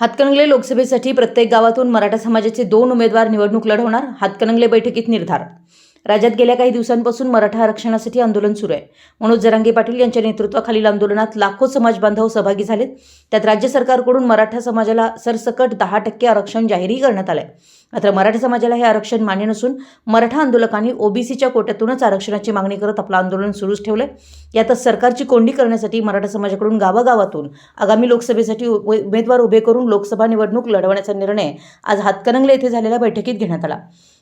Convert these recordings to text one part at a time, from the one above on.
हातकणंगले लोकसभेसाठी प्रत्येक गावातून मराठा समाजाचे दोन उमेदवार निवडणूक लढवणार हातकणंगले बैठकीत निर्धार राज्यात गेल्या काही दिवसांपासून मराठा आरक्षणासाठी आंदोलन सुरू आहे. मनोज जरांगे पाटील यांच्या नेतृत्वाखालील आंदोलनात लाखो समाज बांधव सहभागी झालेत. त्यात राज्य सरकारकडून मराठा समाजाला सरसकट दहा टक्के आरक्षण जाहीरही करण्यात आलंय. मात्र मराठा समाजाला हे आरक्षण मान्य नसून मराठा आंदोलकांनी ओबीसीच्या कोट्यातूनच आरक्षणाची मागणी करत आपलं आंदोलन सुरूच ठेवलंय. यातच सरकारची कोंडी करण्यासाठी मराठा समाजाकडून गावागावातून आगामी लोकसभेसाठी उमेदवार उभे करून लोकसभा निवडणूक लढवण्याचा निर्णय आज हातकणंगले येथे झालेल्या बैठकीत घेण्यात आला.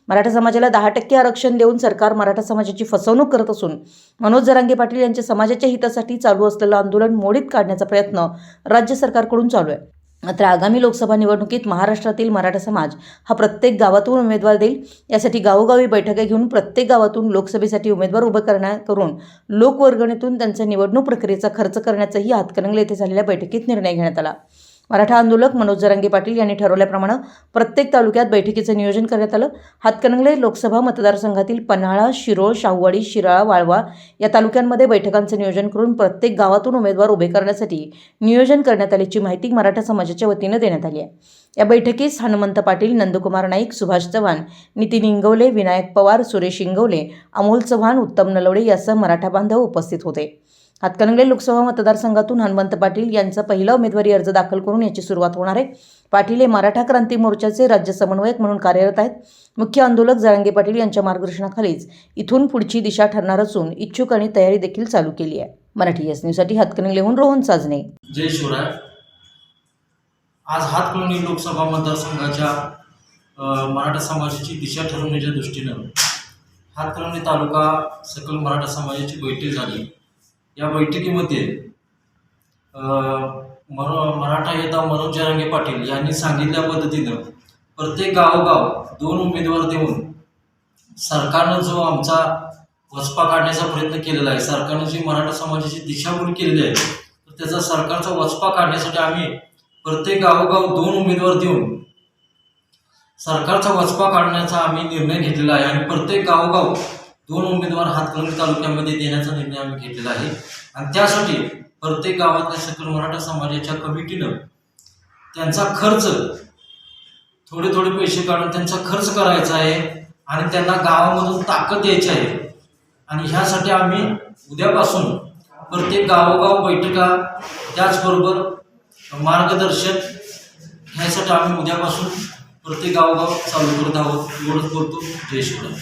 मराठा समाजाला दहा टक्के आरक्षण देऊन सरकार मराठा समाजाची फसवणूक करत असून मनोज जरांगे पाटील यांच्या समाजाच्या हितासाठी चालू असलेलं आंदोलन मोडीत काढण्याचा प्रयत्न राज्य सरकारकडून चालू आहे. मात्र आगामी लोकसभा निवडणुकीत महाराष्ट्रातील मराठा समाज हा प्रत्येक गावातून उमेदवार देईल. यासाठी गावोगावी बैठका घेऊन प्रत्येक गावातून लोकसभेसाठी उमेदवार उभं करण्या करून लोकवर्गणीतून त्यांच्या निवडणूक प्रक्रियेचा खर्च करण्याचाही हातकणंगले येथे झालेल्या बैठकीत निर्णय घेण्यात आला. मराठा आंदोलक मनोज जरांगे पाटील यांनी ठरवल्याप्रमाणे प्रत्येक तालुक्यात बैठकीचं नियोजन करण्यात आलं. हातकणंगले लोकसभा मतदारसंघातील पन्हाळा शिरोळ शाहूवाडी शिराळा वाळवा या तालुक्यांमध्ये बैठकांचं नियोजन करून प्रत्येक गावातून उमेदवार उभे करण्यासाठी नियोजन करण्यात आल्याची माहिती मराठा समाजाच्या वतीनं देण्यात आली आहे. या बैठकीस हनुमंत पाटील नंदकुमार नाईक सुभाष चव्हाण नितीन इंगवले विनायक पवार सुरेश इंगवले अमोल चव्हाण उत्तम नलवडे यासह मराठा बांधव उपस्थित होते. हातकणंगले लोकसभा मतदारसंघातून हनुमंत पाटील यांचा पहिला उमेदवारी अर्ज दाखल करून याची सुरुवात होणार आहे. पाटील हे मराठा क्रांती मोर्चाचे राज्य समन्वयक म्हणून कार्यरत आहेत. मुख्य आंदोलक जरांगे पाटील यांच्या मार्गदर्शनाखालीच इथून पुढची दिशा ठरणार असून इच्छुक आणि तयारी देखील चालू केली आहे. मराठी एस न्यूजसाठी हातकणंगलेहून रोहन साजने. जय शिवराय. आज हातकणंगले लोकसभा मतदारसंघाच्या मराठा समाजाची दिशा ठरवण्याच्या दृष्टीनं हातकणंगले तालुका सकल मराठा समाजाची बैठक झाली. या बैठकीमध्ये मनो मराठा येता मनोज जरांगे पाटील यांनी सांगितल्या पद्धतीनं प्रत्येक गावोगाव दोन उमेदवार देऊन सरकारनं जो आमचा वचपा काढण्याचा प्रयत्न केलेला आहे सरकारनं जी मराठा समाजाची दिशाभूल केलेली आहे तर त्याचा सरकारचा वचपा काढण्यासाठी आम्ही प्रत्येक गावोगाव दोन उमेदवार देऊन सरकारचा वचपा काढण्याचा आम्ही निर्णय घेतलेला आहे आणि प्रत्येक गावोगाव दोन उमेदवार हातकणंगले तालुक्यामध्ये देण्याचा निर्णय आम्ही घेतलेला आहे. आणि त्यासाठी प्रत्येक गावातल्या सकल मराठा समाजाच्या कमिटीनं त्यांचा खर्च थोडे थोडे पैसे काढून त्यांचा खर्च करायचा आहे आणि त्यांना गावामधून ताकद द्यायची आहे. आणि ह्यासाठी आम्ही उद्यापासून प्रत्येक गावोगाव बैठका त्याचबरोबर मार्गदर्शन ह्यासाठी आम्ही उद्यापासून प्रत्येक गावोगाव चालू करत आहोत. एवढंच बोलतो. जय शिवराय.